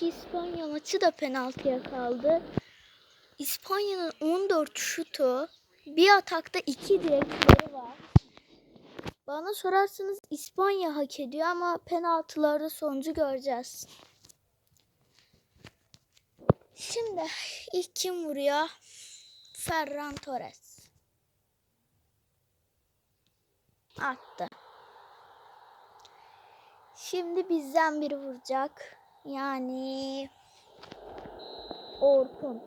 Türkiye-İspanya maçı da penaltıya kaldı. İspanya'nın 14 şutu, bir atakta 2 direkleri var. Bana sorarsanız İspanya hak ediyor ama penaltılarda sonucu göreceğiz. Şimdi ilk kim vuruyor? Ferran Torres. Attı. Şimdi bizden biri vuracak. Yani Orkun.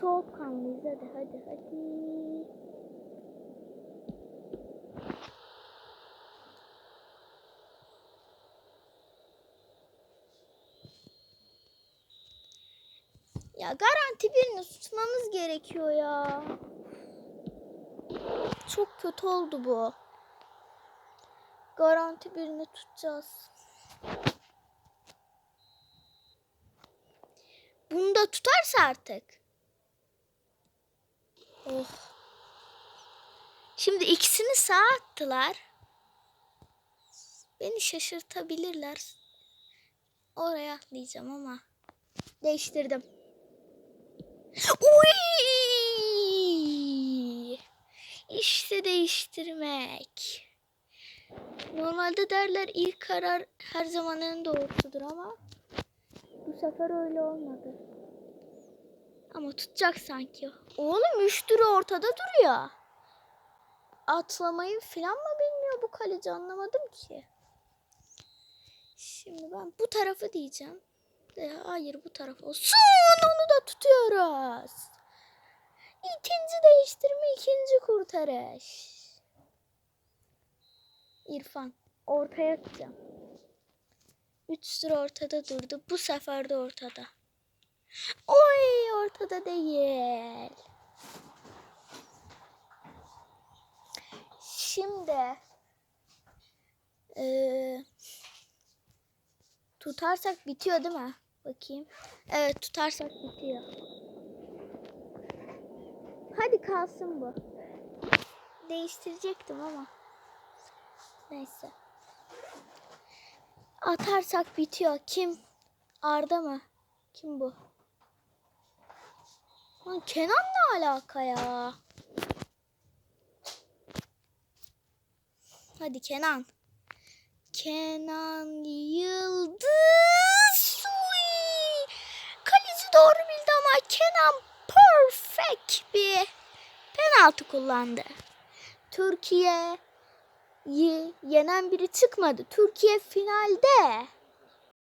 Soğukkanlıyız hadi hadi hadi. Ya garanti birini tutmamız gerekiyor ya. Çok kötü oldu bu. Garanti birini tutacağız. Tutarsa artık. Oh. Şimdi ikisini sağa attılar. Beni şaşırtabilirler. Oraya atlayacağım ama. Değiştirdim. Uy! İşte değiştirmek. Normalde derler ilk karar her zaman en doğrusudur ama bu sefer öyle olmadı. Ama tutacak sanki. Oğlum üçtürü ortada duruyor. Atlamayı falan mı bilmiyor bu kaleci anlamadım ki. Şimdi ben bu tarafı diyeceğim. De, hayır bu taraf olsun. Onu da tutuyoruz. İkinci değiştirme, ikinci kurtarış. İrfan ortaya atacağım. Üç sıra ortada durdu. Bu sefer de ortada. Oy ortada değil. Şimdi eee, tutarsak bitiyor değil mi? Bakayım. Evet tutarsak bitiyor. Hadi kalsın bu. Değiştirecektim ama. Neyse. Atarsak bitiyor. Kim? Arda mı? Kim bu? Lan Kenan ne alaka ya? Hadi Kenan. Kenan Yıldız. Uy! Kaleci doğru bildi ama Kenan perfect bir penaltı kullandı. Türkiye yenen biri çıkmadı. Türkiye finalde.